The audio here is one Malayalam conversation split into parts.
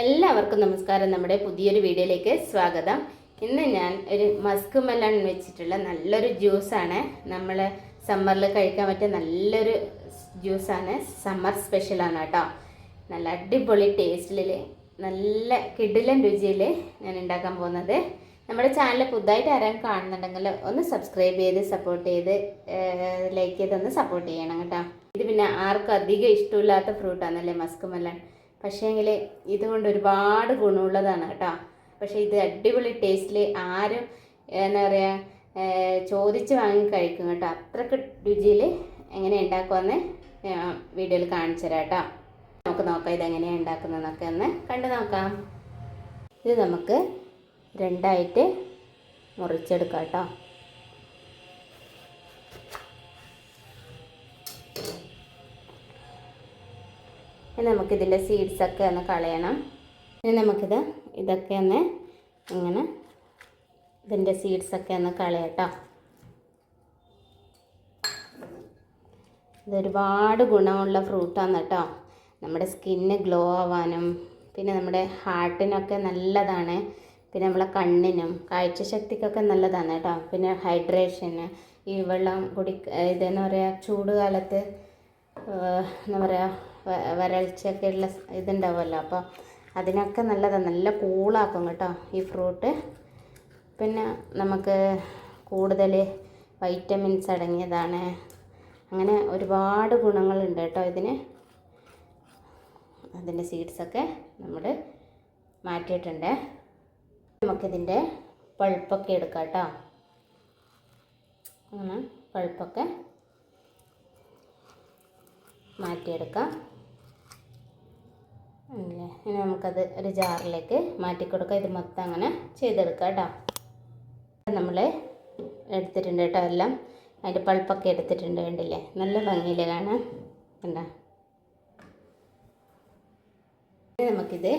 എല്ലാവർക്കും നമസ്കാരം. നമ്മുടെ പുതിയൊരു വീഡിയോയിലേക്ക് സ്വാഗതം. ഇന്ന് ഞാൻ ഒരു മസ്ക് മെലൺ വെച്ചിട്ടുള്ള നല്ലൊരു ജ്യൂസാണ്. നമ്മൾ സമ്മറിൽ കഴിക്കാൻ പറ്റിയ നല്ലൊരു ജ്യൂസാണ്. സമ്മർ സ്പെഷ്യലാണ് കേട്ടോ. നല്ല അടിപൊളി ടേസ്റ്റിൽ നല്ല കിടിലൻ രുചിയിൽ ഞാൻ ഉണ്ടാക്കാൻ പോകുന്നത്. നമ്മുടെ ചാനൽ പുതുതായിട്ട് ആരാൻ കാണുന്നുണ്ടെങ്കിൽ ഒന്ന് സബ്സ്ക്രൈബ് ചെയ്ത് സപ്പോർട്ട് ചെയ്ത് ലൈക്ക് ചെയ്ത് ഒന്ന് സപ്പോർട്ട് ചെയ്യണം കേട്ടോ. ഇത് പിന്നെ ആർക്കും അധികം ഇഷ്ടമില്ലാത്ത ഫ്രൂട്ടാണല്ലേ മസ്ക് മെലൺ? പക്ഷേങ്കിൽ ഇതുകൊണ്ട് ഒരുപാട് ഗുണമുള്ളതാണ് കേട്ടോ. പക്ഷേ ഇത് അടിപൊളി ടേസ്റ്റിൽ ആരും എന്താ പറയുക ചോദിച്ച് വാങ്ങി കഴിക്കും കേട്ടോ. അത്രയ്ക്ക് രുചിയിൽ എങ്ങനെ ഉണ്ടാക്കുമെന്ന് വീഡിയോയിൽ കാണിച്ചു തരാം കേട്ടോ. നമുക്ക് നോക്കാം ഇതെങ്ങനെയാണ് ഉണ്ടാക്കുന്നതെന്നൊക്കെ ഒന്ന് കണ്ടു നോക്കാം. ഇത് നമുക്ക് രണ്ടായിട്ട് മുറിച്ചെടുക്കാം കേട്ടോ. ഇനി നമുക്കിതിന്റെ സീഡ്സൊക്കെ ഒന്ന് കളയണം. ഇനി നമുക്കിത് ഇതൊക്കെ ഒന്ന് ഇങ്ങനെ ഇതിന്റെ സീഡ്സൊക്കെ ഒന്ന് കളയട്ടോ. ഇതൊരുപാട് ഗുണമുള്ള ഫ്രൂട്ടാണ് കേട്ടോ. നമ്മുടെ സ്കിന്ന് ഗ്ലോ ആവാനും പിന്നെ നമ്മുടെ ഹാർട്ടിനൊക്കെ നല്ലതാണ്. പിന്നെ നമ്മളെ കണ്ണിനും കാഴ്ചശക്തിക്കൊക്കെ നല്ലതാണ് കേട്ടോ. പിന്നെ ഹൈഡ്രേഷന് ഈ വെള്ളം കുടി ഇതെന്ന് പറയുക ചൂട് കാലത്ത് എന്താ പറയുക വരൾച്ചയൊക്കെ ഉള്ള ഇതുണ്ടാവുമല്ലോ. അപ്പോൾ അതിനൊക്കെ നല്ലതാണ് നല്ല കൂളാക്കും കേട്ടോ ഈ ഫ്രൂട്ട്. പിന്നെ നമുക്ക് കൂടുതൽ വൈറ്റമിൻസ് അടങ്ങിയതാണ്. അങ്ങനെ ഒരുപാട് ഗുണങ്ങളുണ്ട് കേട്ടോ ഇതിന്. അതിന്റെ സീഡ്സൊക്കെ നമ്മൾ മാറ്റിയിട്ടുണ്ട്. നമുക്കിതിന്റെ പഴുപ്പൊക്കെ എടുക്കാം കേട്ടോ. അങ്ങനെ പഴുപ്പൊക്കെ മാറ്റിയെടുക്കാം. ഇനി നമുക്കത് ഒരു ജാറിലേക്ക് മാറ്റി കൊടുക്കാം ഇത് മൊത്തം അങ്ങനെ ചെയ്തെടുക്കാം കേട്ടോ. നമ്മൾ എടുത്തിട്ടുണ്ട് കേട്ടോ എല്ലാം. അതിന്റെ പൾപ്പൊക്കെ എടുത്തിട്ടുണ്ട് കണ്ടില്ലേ? നല്ല ഭംഗിയിൽ കാണാം. കണ്ടോ? നമുക്കിത്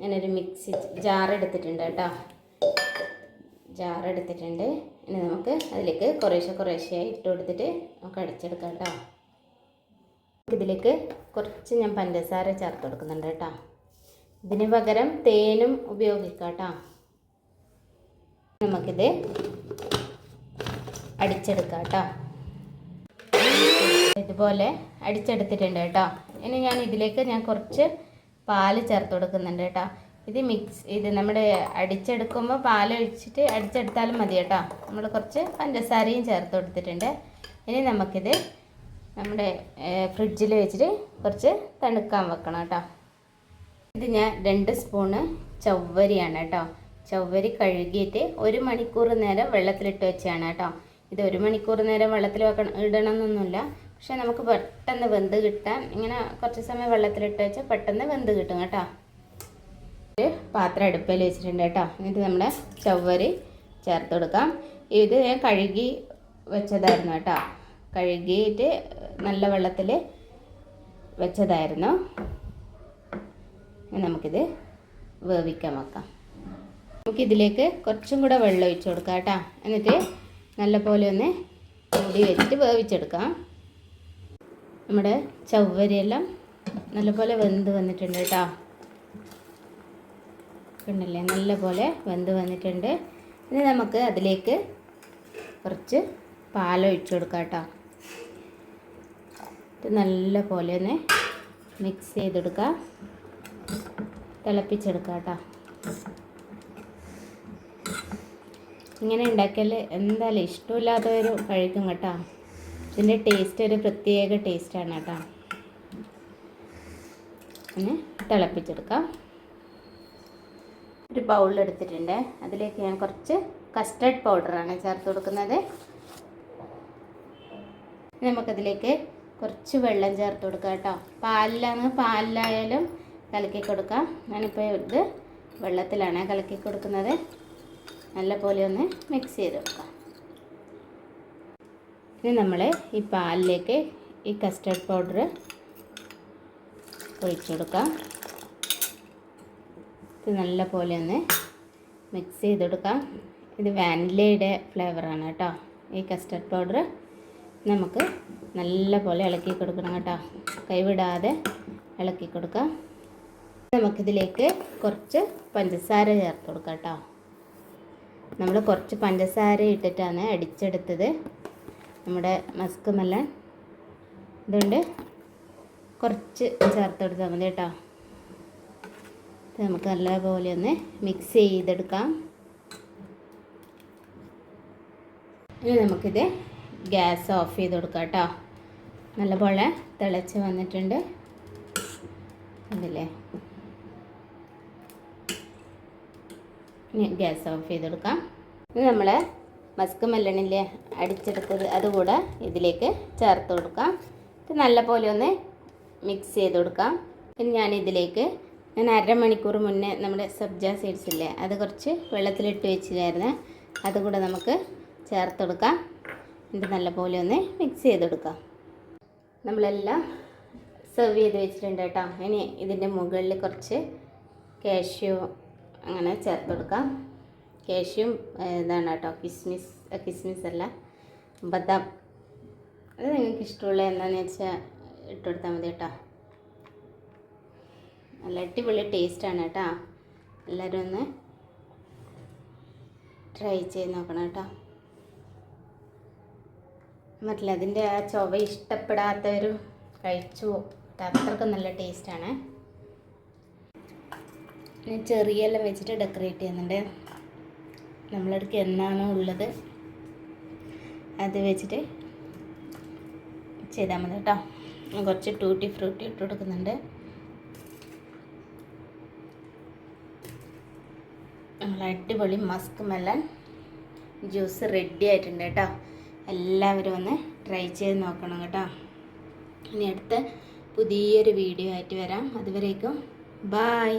ഞാനൊരു മിക്സി ജാർ എടുത്തിട്ടുണ്ട് കേട്ടോ. ജാർ എടുത്തിട്ടുണ്ട്. ഇനി നമുക്ക് അതിലേക്ക് കുറേശ്ശെ കുറേശ്ശെ ഇട്ട് കൊടുത്തിട്ട് നമുക്ക് അടിച്ചെടുക്കാം കേട്ടോ. ഇതിലേക്ക് കുറച്ച് ഞാൻ പഞ്ചസാര ചേർത്ത് കൊടുക്കുന്നുണ്ട് കേട്ടോ. ഇതിന് പകരം തേനും ഉപയോഗിക്കാം കേട്ടോ നമുക്കിത് അടിച്ചെടുക്കാം കേട്ടോ ഇതുപോലെ അടിച്ചെടുത്തിട്ടുണ്ട് കേട്ടോ. ഇനി ഞാൻ ഇതിലേക്ക് ഞാൻ കുറച്ച് പാൽ ചേർത്ത് കൊടുക്കുന്നുണ്ട് കേട്ടോ. ഇത് മിക്സ് ഇത് നമ്മുടെ അടിച്ചെടുക്കുമ്പോൾ പാൽ ഒഴിച്ചിട്ട് അടിച്ചെടുത്താലും മതി കേട്ടോ. നമ്മൾ കുറച്ച് പഞ്ചസാരയും ചേർത്ത് കൊടുത്തിട്ടുണ്ട്. ഇനി നമുക്കിത് നമ്മുടെ ഫ്രിഡ്ജിൽ വെച്ചിട്ട് കുറച്ച് തണുക്കാൻ വെക്കണം കേട്ടോ. ഇത് ഞാൻ രണ്ട് സ്പൂണ് ചവ്വരിയാണ് കേട്ടോ. ചവ്വരി കഴുകിയിട്ട് ഒരു മണിക്കൂർ നേരം വെള്ളത്തിലിട്ട് വെച്ചാണ് കേട്ടോ. ഇത് ഒരു മണിക്കൂർ നേരം വെള്ളത്തിൽ വെക്കണം ഇടണമെന്നൊന്നുമില്ല. പക്ഷെ നമുക്ക് പെട്ടെന്ന് വെന്ത് കിട്ടാൻ ഇങ്ങനെ കുറച്ച് സമയം വെള്ളത്തിലിട്ട് വെച്ചാൽ പെട്ടെന്ന് വെന്ത് കിട്ടും കേട്ടോ. ഒരു പാത്രം അടുപ്പിൽ വെച്ചിട്ടുണ്ട് കേട്ടോ. എന്നിട്ട് നമ്മുടെ ചവ്വരി ചേർത്ത് കൊടുക്കാം. ഇത് ഞാൻ കഴുകി വെച്ചതായിരുന്നു കേട്ടോ. കഴുകിയിട്ട് നല്ല വെള്ളത്തിൽ വെച്ചതായിരുന്നു. നമുക്കിത് വേവിക്കാൻ വെക്കാം. നമുക്കിതിലേക്ക് കുറച്ചും കൂടെ വെള്ളം ഒഴിച്ചു കൊടുക്കാം കേട്ടോ. എന്നിട്ട് നല്ലപോലെ ഒന്ന് മൂടി വെച്ചിട്ട് വേവിച്ചെടുക്കാം. നമ്മുടെ ചവ്വരിയെല്ലാം നല്ലപോലെ വെന്ത് വന്നിട്ടുണ്ട് കേട്ടോ. ഉണ്ടല്ലേ നല്ലപോലെ വെന്ത് വന്നിട്ടുണ്ട്. ഇനി നമുക്ക് അതിലേക്ക് കുറച്ച് പാലൊഴിച്ചു കൊടുക്കാം കേട്ടോ. ഇത് നല്ല പോലെ ഒന്ന് മിക്സ് ചെയ്തെടുക്കുക തിളപ്പിച്ചെടുക്കുക കേട്ടോ ഇങ്ങനെ ഉണ്ടാക്കിയാൽ എന്തായാലും ഇഷ്ടമില്ലാത്തവർ കഴിക്കും കേട്ടോ. ഇതിന്റെ ടേസ്റ്റ് ഒരു പ്രത്യേക ടേസ്റ്റാണ് കേട്ടോ. പിന്നെ തിളപ്പിച്ചെടുക്കാം. ഒരു ബൗളിലെടുത്തിട്ടുണ്ട് അതിലേക്ക് ഞാൻ കുറച്ച് കസ്റ്റർഡ് പൗഡറാണ് ചേർത്ത് കൊടുക്കുന്നത്. നമുക്കതിലേക്ക് കുറച്ച് വെള്ളം ചേർത്ത് കൊടുക്കാം കേട്ടോ. പാലിലാണ് പാലിലായാലും കലക്കി കൊടുക്കാം ഞാനിപ്പോൾ ഇത് വെള്ളത്തിലാണ് കലക്കി കൊടുക്കുന്നത് നല്ല പോലെ ഒന്ന് മിക്സ് ചെയ്ത് വെക്കാം. ഇനി നമ്മൾ ഈ പാലിലേക്ക് ഈ കസ്റ്റർഡ് പൗഡർ ഒഴിച്ചു കൊടുക്കാം. ഇത് നല്ല പോലെ ഒന്ന് മിക്സ് ചെയ്ത് കൊടുക്കാം. ഇത് വാനിലയുടെ ഫ്ലേവറാണ് കേട്ടോ. ഈ കസ്റ്റർഡ് പൗഡർ നമുക്ക് നല്ല പോലെ ഇളക്കി കൊടുക്കണം കേട്ടോ. കൈവിടാതെ ഇളക്കി കൊടുക്കാം. നമുക്കിതിലേക്ക് കുറച്ച് പഞ്ചസാര ചേർത്ത് കൊടുക്കാം കേട്ടോ. നമ്മൾ കുറച്ച് പഞ്ചസാര ഇട്ടിട്ടാണ് അടിച്ചെടുത്തത്. നമ്മുടെ മസ്ക് മെല്ലൺ അതുകൊണ്ട് കുറച്ച് ചേർത്ത് കൊടുത്താൽ മതി കേട്ടോ. നമുക്ക് നല്ലപോലെ ഒന്ന് മിക്സ് ചെയ്തെടുക്കാം. ഇനി നമുക്കിത് ഗ്യാസ് ഓഫ് ചെയ്ത് കൊടുക്കാം കേട്ടോ. നല്ലപോലെ തിളച്ച് വന്നിട്ടുണ്ട്. അതല്ലേ ഇനി ഗ്യാസ് ഓഫ് ചെയ്ത് കൊടുക്കാം ഇനി നമ്മൾ മസ്ക് മെല്ലണില്ലേ അടിച്ചെടുത്തത് അതുകൂടെ ഇതിലേക്ക് ചേർത്ത് കൊടുക്കാം. ഇത് നല്ല പോലെ ഒന്ന് മിക്സ് ചെയ്ത് കൊടുക്കാം. പിന്നെ ഞാൻ ഇതിലേക്ക് ഞാൻ അരമണിക്കൂർ മുന്നേ നമ്മുടെ സബ്ജ സീഡ്സ് ഇല്ലേ അത് കുറച്ച് വെള്ളത്തിലിട്ട് വെച്ചിരുന്നു അതുകൂടെ നമുക്ക് ചേർത്ത് കൊടുക്കാം. എന്നിട്ട് നല്ല പോലെ ഒന്ന് മിക്സ് ചെയ്ത് കൊടുക്കാം. നമ്മളെല്ലാം സെർവ് ചെയ്ത് വെച്ചിട്ടുണ്ട് കേട്ടോ. ഇനി ഇതിന്റെ മുകളിൽ കുറച്ച് കാഷ്യൂ അങ്ങനെ ചേർത്ത് കൊടുക്കാം. കാഷ്യൂം ഇതാണ് കേട്ടോ കിസ്മിസ് കിസ്മിസ് അല്ല ബദാം. അത് നിങ്ങൾക്ക് ഇഷ്ടമുള്ള എന്താണെന്ന് വെച്ചാൽ ഇട്ട് കൊടുത്താൽ മതി കേട്ടോ. നല്ല അടിപൊളി ടേസ്റ്റാണ് കേട്ടോ. എല്ലാവരും ഒന്ന് ട്രൈ ചെയ്ത് നോക്കണം കേട്ടോ. മറ്റില്ല അതിന്റെ ആ ചൊവ ഇഷ്ടപ്പെടാത്തവരും കഴിച്ചു അത്രക്കും നല്ല ടേസ്റ്റാണ് ഞാൻ ചെറിയെല്ലാം വെച്ചിട്ട് ഡെക്കറേറ്റ് ചെയ്യുന്നുണ്ട്. നമ്മളടുക്ക് എന്നാണോ ഉള്ളത് അത് വെച്ചിട്ട് ചെയ്താൽ മതി കേട്ടോ. കുറച്ച് ടൂട്ടി ഫ്രൂട്ടി ഇട്ട് കൊടുക്കുന്നുണ്ട്. നമ്മൾ അടിപൊളി മസ്ക് മെല്ലൻ ജ്യൂസ് റെഡി ആയിട്ടുണ്ട് കേട്ടോ. എല്ലാവരും ഒന്ന് ട്രൈ ചെയ്ത് നോക്കണം കേട്ടോ. ഇനി അടുത്ത പുതിയൊരു വീഡിയോ ആയിട്ട് വരാം. അതുവരേക്കും ബായ്